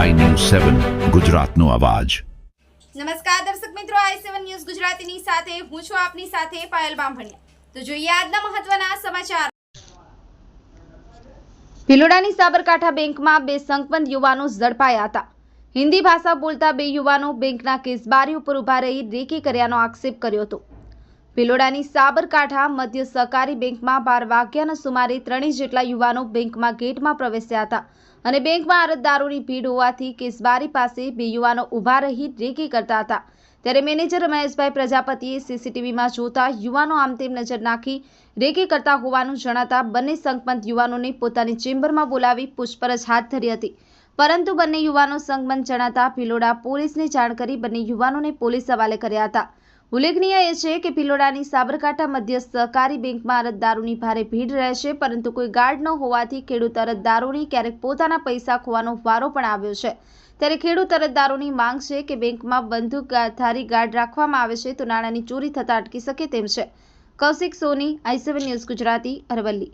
સેવન ગુજરાતનો અવાજ. નમસ્કાર દર્શક મિત્રો આઈ સેવન ન્યૂઝ ગુજરાતીની સાથે, હું છું આપની સાથે પાયલ બામભણિયા. તો જોઈએ આજના મહત્વના સમાચાર. ભિલોડાની સાબરકાંઠા બેંકમાં બે સંકબંધ યુવાનો ઝડપાયા હતા. હિન્દી ભાષા બોલતા બે યુવાનો બેંકના કેસબારી ઉપર ઊભા રહી રેકી કર્યાનો આક્ષેપ કર્યો હતો. ભિલોડાની સાબરકાંઠા મધ્ય સહકારી બેંકમાં બાર વાગ્યાના સુમારે ત્રણેય જેટલા યુવાનો બેંકમાં ગેટમાં પ્રવેશ્યા હતા અને બેંકમાં અરજદારોની ભીડ હોવાથી કેસબારી પાસે બે યુવાનો ઊભા રહી રેકી કરતા હતા. ત્યારે મેનેજર રમેશભાઈ પ્રજાપતિએ સીસીટીવીમાં જોતા યુવાનો આમ તેમ નજર નાખી રેકી કરતા હોવાનું જણાતા બંને સંકમંત યુવાનોને પોતાની ચેમ્બરમાં બોલાવી પૂછપરછ હાથ ધરી હતી. પરંતુ બંને યુવાનો સંકમંત જણાતા ભિલોડા પોલીસને જાણ કરી બંને યુવાનોને પોલીસ હવાલે કર્યા હતા. ઉલ્લેખનીય એ છે કે ભિલોડાની સાબરકાંઠા મધ્ય સહકારી બેંકમાં અરજદારોની ભારે ભીડ રહે છે, પરંતુ કોઈ ગાર્ડ ન હોવાથી ખેડૂત અરજદારોની ક્યારેક પોતાના પૈસા ખોવાનો વારો પણ આવ્યો છે. ત્યારે ખેડૂત અરજદારોની માંગ છે કે બેંકમાં બંદૂકધારી ગાર્ડ રાખવામાં આવે છે તો નાણાંની ચોરી થતાં અટકી શકે તેમ છે. Kaushik Soni, I news Gujarati, Aravalli.